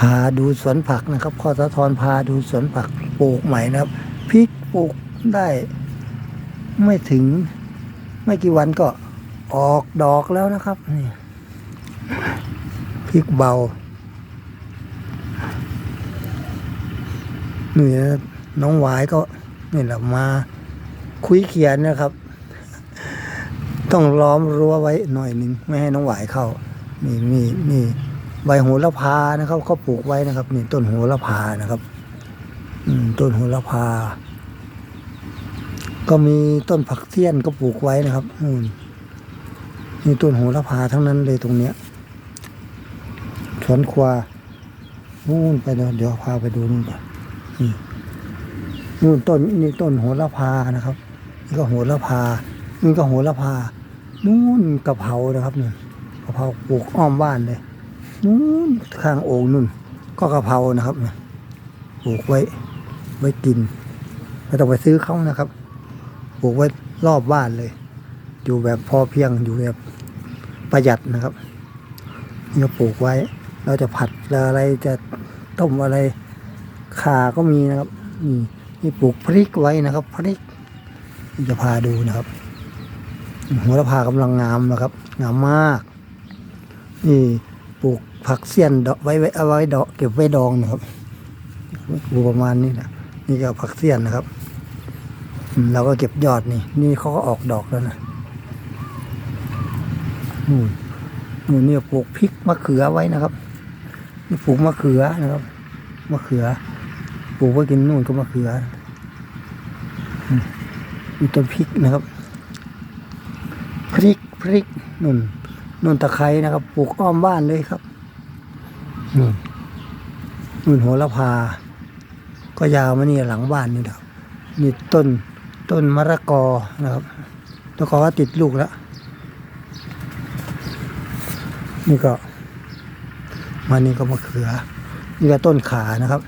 พาดูสวนผักนะครับข้อสะทอนพาดูสวนผักปลูกใหม่นะครับพริกปลูกได้ไม่ถึงไม่กี่วันก็ออกดอกแล้วนะครับนี่พริกเบานี่นะน้องหวายก็นี่แหละมาคุยเขียนนะครับ ต้องล้อมรั้วไว้หน่อยหนึ่งไม่ให้น้องหวายเข้า นี่นี่นี่ ใบโหระพานะครับเขาปลูกไว้นะครับนี่ต้นโหระพานะครับ อืม ต้นโหระพา ก็มีต้นผักเสี้ยนก็ปลูกไว้นะครับนี่ต้นโหระพาทั้งนั้นเลยตรงเนี้ยสวนควานู่นไปเดี๋ยวเดี๋ยวพาไปดูนู่นก่อนนี่นู่นต้นนี่ต้นโหระพานะครับนี่ก็โหระพานี่ก็โหระพานู่นกะเพรานะครับนี่กะเพราปลูกอ้อมบ้านเลย นู่นข้างโอ่งนู่น ก็กะเพรานะครับปลูกไว้ ไว้กินไม่ต้องไปซื้อเขานะครับปลูกไว้รอบบ้านเลย อยู่แบบพอเพียงอยู่แบบประหยัดนะครับนี่ปลูกไว้ เราจะผัดอะไรจะต้มอะไรขาก็มีนะครับนี่นี่ปลูกพริกไว้นะครับ พริกนี่จะพาดูนะครับหัวละพากำลังงามนะครับ งามมาก นี่ปลูก ผักเสี้ยนดอกไว้ไว้เอาไว้ดอกเก็บไว้ดองนะครับปลูกประมาณนี้นะนี่ก็ผักเสี้ยนนะครับเราก็เก็บยอดนี่ นี่เขาก็ออกดอกแล้วนะนู่นนู่นนี่ปลูกพริกมะเขือไว้นะครับนี่ปลูกมะเขือนะครับมะเขือปลูกไว้กินนู่นก็มะเขืออืมมีต้นพริกนะครับ พริกพริกนุ่นนุ่นตะไคร้นะครับ ปลูกอ้อมบ้านเลยครับ นุ่นนุ่นโหระพา ก็ยาวมานี่หลังบ้านนี่นะครับนี่ต้นต้นมะระกอนะครับตะกอก็ติดลูกแล้ว นี่ก็มานี่ก็มะเขือ นี่ก็ต้นขานะครับ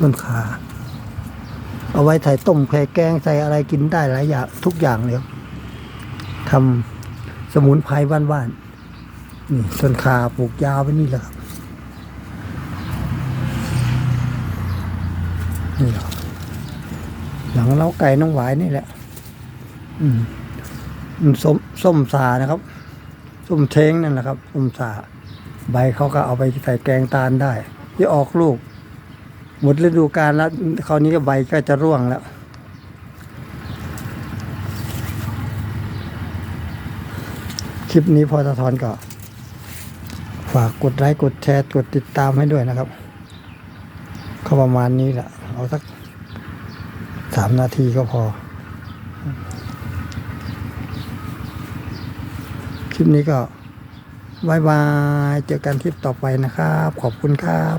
ต้นขา เอาไว้ใส่ต้มแค่แกงใส่อะไรกินได้หลายอย่างทุกอย่างเลยครับทำสมุนไพรบ้านๆนี่ต้นขาปลูกยาวไปนี่แหละครับ นี่หรอหลังเล้าไก่น้องหวายนี่แหละ อืมส้มส้มสานะครับ ส้มเช้งนั่นแหละครับ ส้มสา ใบเขาก็เอาไปใส่แกงตาลได้ที่ออกลูก หมดฤดูกาลแล้ว คราวนี้ก็ใบก็จะร่วงแล้วคลิปนี้พอตะท้อนก็ ฝากกดไลค์กดแชร์กดติดตามให้ด้วยนะครับ ก็ประมาณนี้แหละ เอาสักสามนาทีก็พอ คลิปนี้ก็บายบาย เจอกันคลิปต่อไปนะครับ ขอบคุณครับ